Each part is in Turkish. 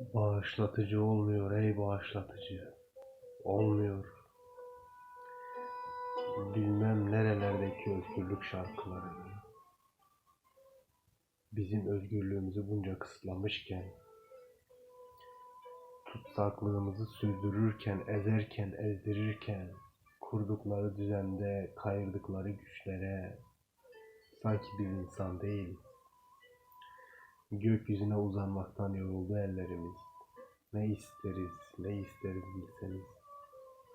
Bağışlatıcı olmuyor ey bağışlatıcı. Olmuyor. Bilmem nerelerdeki özgürlük şarkıları. Bizim özgürlüğümüzü bunca kısıtlamışken, tutsaklığımızı sürdürürken, ezerken, ezdirirken, kurdukları düzende, kayırdıkları güçlere, sanki bir insan değil, gökyüzüne uzanmaktan yoruldu ellerimiz. Ne isteriz, ne isteriz bilseniz.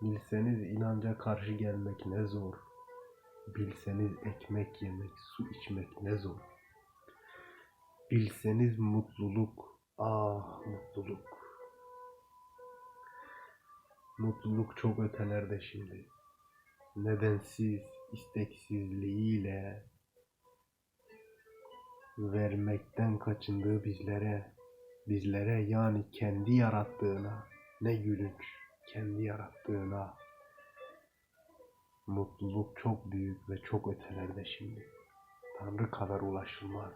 Bilseniz inanca karşı gelmek ne zor. Bilseniz ekmek yemek, su içmek ne zor. Bilseniz mutluluk, ah mutluluk. Mutluluk çok ötelerde şimdi. Nedensiz, isteksizliğiyle vermekten kaçındığı bizlere, bizlere yani kendi yarattığına, ne gülünç, kendi yarattığına. Mutluluk çok büyük ve çok ötelerde şimdi. Tanrı kadar ulaşılmaz.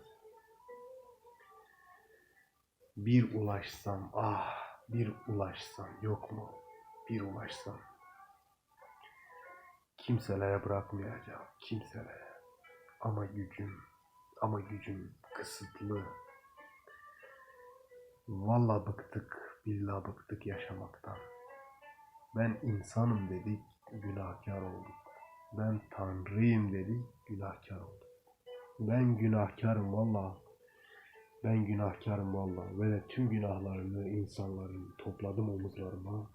Bir ulaşsam, ah bir ulaşsam yok mu? Bir ulaşsam. Kimselere bırakmayacağım, kimselere. Ama gücüm, ama gücüm kısıtlı. Valla bıktık, billahi bıktık yaşamaktan. Ben insanım dedik, günahkar olduk. Ben tanrıyım dedik, günahkar olduk. Ben günahkarım valla. Ben günahkarım valla. Ve de tüm günahlarını insanların topladım omuzlarıma.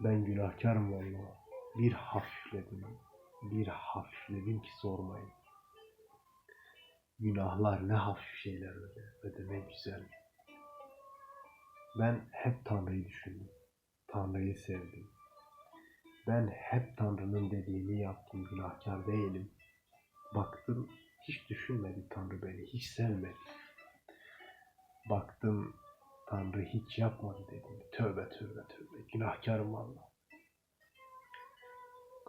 Ben günahkarım valla. Bir hafifledim. Bir hafifledim ki sormayın. Günahlar ne hafif şeyler öyle ve güzel. Ben hep Tanrı'yı düşündüm. Tanrı'yı sevdim. Ben hep Tanrı'nın dediğini yaptım. Günahkar değilim. Baktım hiç düşünmedi Tanrı beni. Hiç sevmedi. Baktım Tanrı hiç yapmadı dedim. Tövbe tövbe tövbe. Günahkarım valla.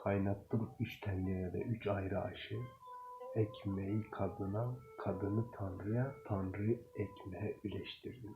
Kaynattım üç tencerede üç ayrı aşı. Ekmeği kadına, kadını Tanrı'ya, Tanrı'yı ekmeğe üleştirdim.